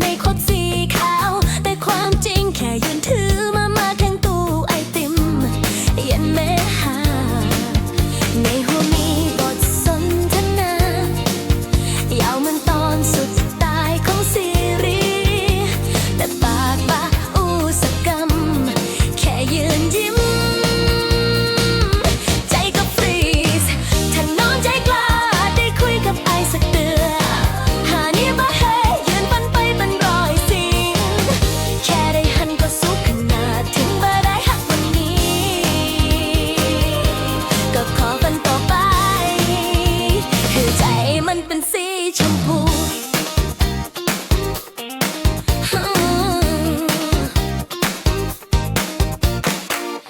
ในคดสี